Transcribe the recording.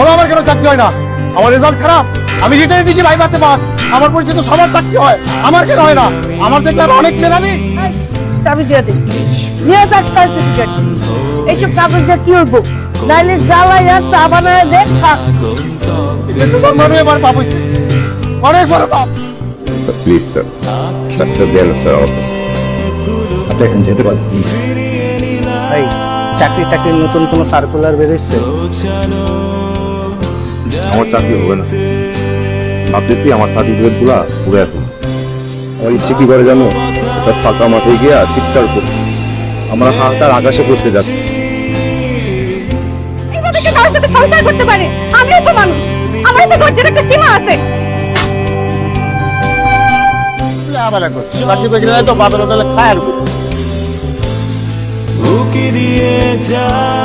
বলো আমার কেন চাকরি হয় না? আমার রেজাল্ট খারাপ। আমি রিটার্ন দিচ্ছি ভাই বাতে পাস আমার পরিচিত সবার চাকরি হয়। আমার কেন হয় না? আমার চাকরি আর অনেক মেধাবী চাবি দিয়ে দে। নিয়ে যাক সার্টিফিকেট এইসব কাগজ দিয়ে কি হইব? নাইলে জ্বালাইয়া চা বানায় দে খা। দেশে জন্মানো এবার পাপ হয়েছে অনেক বড় পাপ স্যার প্লিজ স্যার স্যার দেন স্যার অফিস আপনি এখন যেতে পারেন প্লিজ চাকরি টাকরির নতুন কোনো সার্কুলার বেরোচ্ছে আমার চাকরি হবে না। ভাবতেছি আমার সার্টিফিকেটগুলা পুরো এখন আমার ইচ্ছে কি করে জানো? একটা ফাঁকা মাঠে গিয়া চিৎকার করতে আমার হাতটার আকাশে বসে যাচ্ছে। সংসার করতে পারে? আমিও তো মানুষ। আমার তো ধৈর্যের একটা সীমা আছে। আবার এখন। চাকরি বাকরি তো বাপের হোটেলে খায় আর উকি দিয়ে যায়